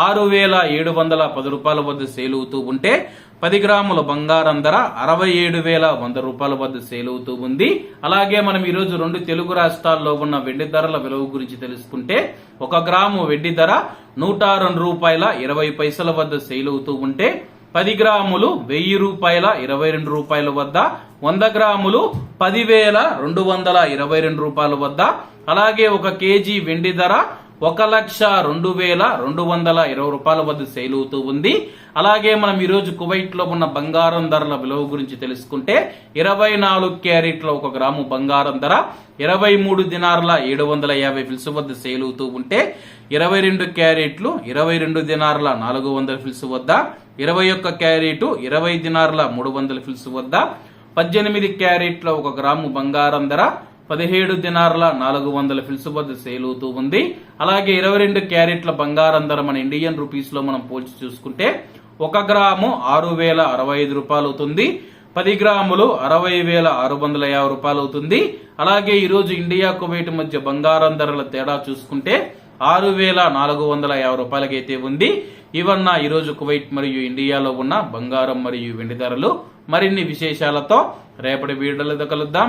ఆరు వేల ఏడు వందల పది రూపాయల వద్ద సేల్ అవుతూ ఉంటే పది గ్రాముల బంగారం ధర అరవై ఏడు వేల వంద రూపాయల వద్ద సేల్ అవుతూ ఉంది. అలాగే మనం ఈరోజు రెండు తెలుగు రాష్ట్రాల్లో ఉన్న వెండి ధరల విలువ గురించి తెలుసుకుంటే ఒక గ్రాము వెండి ధర నూట రెండు రూపాయల ఇరవై పైసల వద్ద సేల్ అవుతూ ఉంటే పది గ్రాములు వెయ్యి రూపాయల ఇరవై రెండు రూపాయల వద్ద వంద గ్రాములు పదివేల రెండు వందల ఇరవై రెండు రూపాయల వద్ద. అలాగే ఒక కేజీ వెండి ధర ఒక లక్ష రెండు వేల రెండు వందల ఇరవై రూపాయల వద్ద సేల్ అవుతూ ఉంది. అలాగే మనం ఈరోజు కువైట్లో ఉన్న బంగారం ధరల విలువ గురించి తెలుసుకుంటే ఇరవై నాలుగు క్యారెట్ల ఒక గ్రాము బంగారం ధర ఇరవై మూడు దినార్ల ఏడు వందల యాభై ఫిల్స్ వద్ద సేల్ అవుతూ ఉంటే ఇరవై రెండు క్యారెట్లు ఇరవై రెండు దినార్ల నాలుగు వందల ఫిల్స్ వద్ద ఇరవై ఒక్క క్యారెట్ ఇరవై దినార్ల మూడు వందల ఫిల్స్ వద్ద పద్దెనిమిది క్యారెట్ల ఒక గ్రాము బంగారం ధర పదిహేడు దినార్ల నాలుగు వందల ఫిల్సుబద్ సేల్ అవుతూ ఉంది. అలాగే ఇరవై రెండు క్యారెట్ల బంగారం ధర మన ఇండియన్ రూపీస్లో మనం పోల్చి చూసుకుంటే ఒక గ్రాము ఆరు వేల అరవై ఐదు రూపాయలు అవుతుంది. పది గ్రాములు అరవై వేల ఆరు వందల యాభై రూపాయలు అవుతుంది. అలాగే ఈరోజు ఇండియా కువైట్ మధ్య బంగారం ధరల తేడా చూసుకుంటే ఆరు వేల నాలుగు వందల యాభై రూపాయలకైతే ఉంది. ఇవన్న ఈరోజు కువైట్ మరియు ఇండియాలో ఉన్న బంగారం మరియు వెండి ధరలు. మరిన్ని విశేషాలతో రేపటి వీడియోలతో కలుద్దాం.